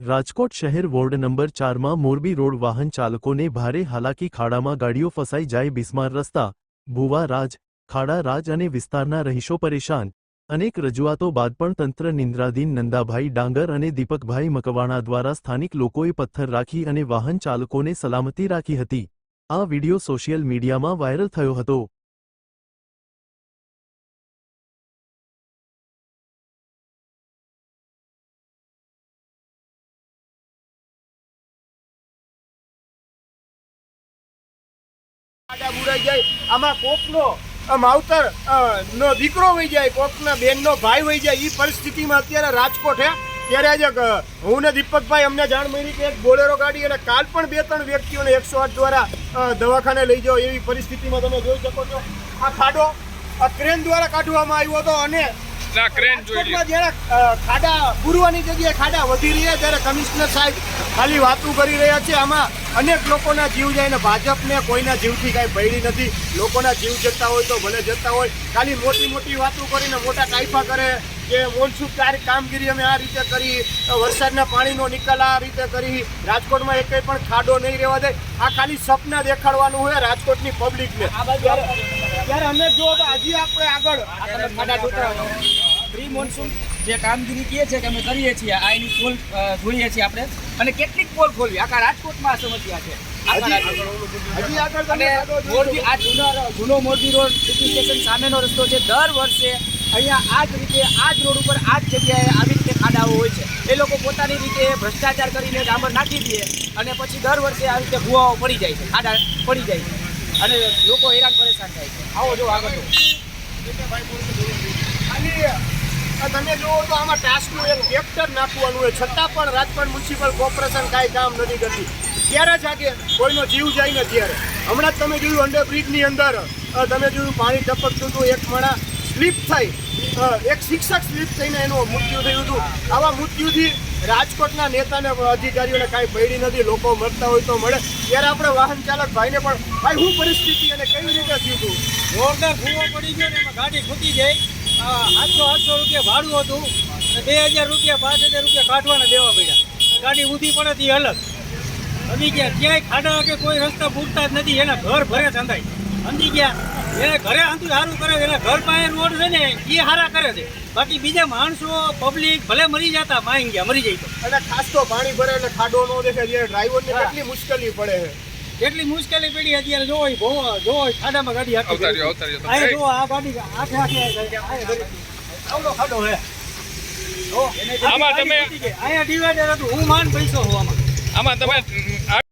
રાજકોટ શહેર ward number ચારમાં Morbi road વાહન ચાલકોને ભારે હાલાકી, ખાડામાં ગાડીઓ ફસાઈ જાય બિસ્માર રસ્તા, ભુવા રાજ, ખાડા રાજ અને વિસ્તારના રહીશો પરેશાન. અનેક રજૂઆતો બાદ પણ તંત્ર નિંદ્રાધીન નંદાભાઈ ડાંગર અને દીપકભાઈ મકવાણા દ્વારા સ્થાનિક લોકોએ પથ્થર રાખી અને વાહન ચાલકોને સલામતી રાખી હતી. આ વિડિયો સોશિયલ મીડિયામાં વાયરલ થયો હતો. આડા બુરાઈ જાય. આમાં કોકનો માવતર નો દીકરો વહી જાય, કોકના બેનનો ભાઈ વહી જાય. એ પરિસ્થિતિમાં અત્યારે રાજકોટ હે. ત્યારે આજે હું ને દીપકભાઈ અમને જાણ મળી કે એક બોલેરો ગાડી અને કાલ પણ બે ત્રણ વ્યક્તિઓને એકસો આઠ દ્વારા દવાખાને લઈ જાઓ એવી પરિસ્થિતિમાં તમે જોઈ શકો છો. આ ખાડો આ ક્રેન દ્વારા કાઢવામાં આવ્યો હતો અને ના ક્રેન જોઈ લ્યો. જ્યારે ખાડા પૂરવાની જગ્યાએ ખાડા વધી રહ્યા ત્યારે કમિશનર સાહેબ ખાલી વાતો કરી રહ્યા છે. આમાં અનેક લોકોના જીવ જાય ને ભાજપને કોઈના જીવથી કાંઈ ભયડી નથી. લોકોના જીવ જતા હોય તો ભલે જતા હોય. ખાલી મોટી મોટી વાતો કરીને મોટા કાયફા કરે કે મોનસૂન કામગીરી અમે આ રીતે કરી વરસાદના પાણીનો નિકાલ આ રીતે કરી રાજકોટમાં એક પણ ખાડો નહીં રહેવા દે. આ ખાલી સપના દેખાડવાનું હોય રાજકોટની પબ્લિકને ત્યારે અમે જો આજે હજી આપણે આગળ. પ્રી મોન્સૂન જે કામગીરી કહે છે કે અમે કરીએ છીએ આ એની પોલ જોઈએ છીએ આપણે. અને કેટલીક પોલ ખોલવી. આખા રાજકોટમાં આ સમસ્યા છે. અને મોરબી આ જૂનો જૂનો મોરબી રોડ સિટી સ્ટેશન સામેનો રસ્તો છે. દર વર્ષે અહીંયા આ જ રીતે આ જ રોડ ઉપર આ જ જગ્યાએ આવી રીતે ખાડાઓ હોય છે. એ લોકો પોતાની રીતે ભ્રષ્ટાચાર કરીને ડામર નાખી દે અને પછી દર વર્ષે આવી રીતે ભૂવાઓ પડી જાય છે. ખાડા પડી જાય છે. અને લોકો હેરાન પરેશાન થાય છે. આવો જો આગળ. તમે જુઓ તો આમાં ટાસ્કનું એક ટ્રેક્ટર નાખવાનું હોય. છતાં પણ રાજકોટ મ્યુનિસિપલ કોર્પોરેશન કાંઈ કામ નથી કરતી. ત્યારે જ આગે કોઈનો જીવ જાય ને ત્યારે. હમણાં જ તમે જોયું અંડરબ્રિજની અંદર તમે જોયું પાણી ટપકતું હતું, એક માણા સ્લીપ થઈ એક શિક્ષક સ્લીપ થઈને એનું મૃત્યુ થયું હતું. આવા મૃત્યુથી રાજકોટના નેતાને અધિકારીઓને કાંઈ પડી નથી, લોકો મરતા હોય તો મળે. ત્યારે આપણે વાહન ચાલક ભાઈને પણ, ભાઈ શું પરિસ્થિતિ અને કેવી રીતે થયું હતું જોરદાર ભૂવો પડી ગયો ને, એમાં ગાડી ખૂટી ગઈ. આઠસો આઠસો રૂપિયા ભાડું હતું બે હજાર રૂપિયા પાંચ હજાર રૂપિયા કાઢવાના દેવા પડ્યા. ગાડી ઊંધી પડે તે અલગ. સમજી ગયા? ક્યાંય ખાડા કે કોઈ રસ્તા પૂરતા જ નથી. એના ઘર ભરે સંધાય સમજી ગયા? એને ઘરે આંતું સારું કરે એના ઘર પાસે રોડ છે ને એ સારા કરે છે. બાકી બીજા માણસો પબ્લિક ભલે મરી જતા માઈ ગયા મરી જાય તો. અને ખાસ તો પાણી ભરે એટલે ખાડો ન દેખાય. ડ્રાઈવરને કેટલી મુશ્કેલી પડે છે. એટલી મુશ્કેલી પડી અત્યારે જો હોય ભો જો હોય ખાડામાં ગાડી હાકી અવતાર્યો, અવતાર્યો તમે. અહીંયા જો આ ગાડી આખે આખે આવડો ખાડો હે આમાં તમે- અહીંયા ડિવાઈડર હતું હું માન પૈસો હોવામાં આમાં. આમાં તમે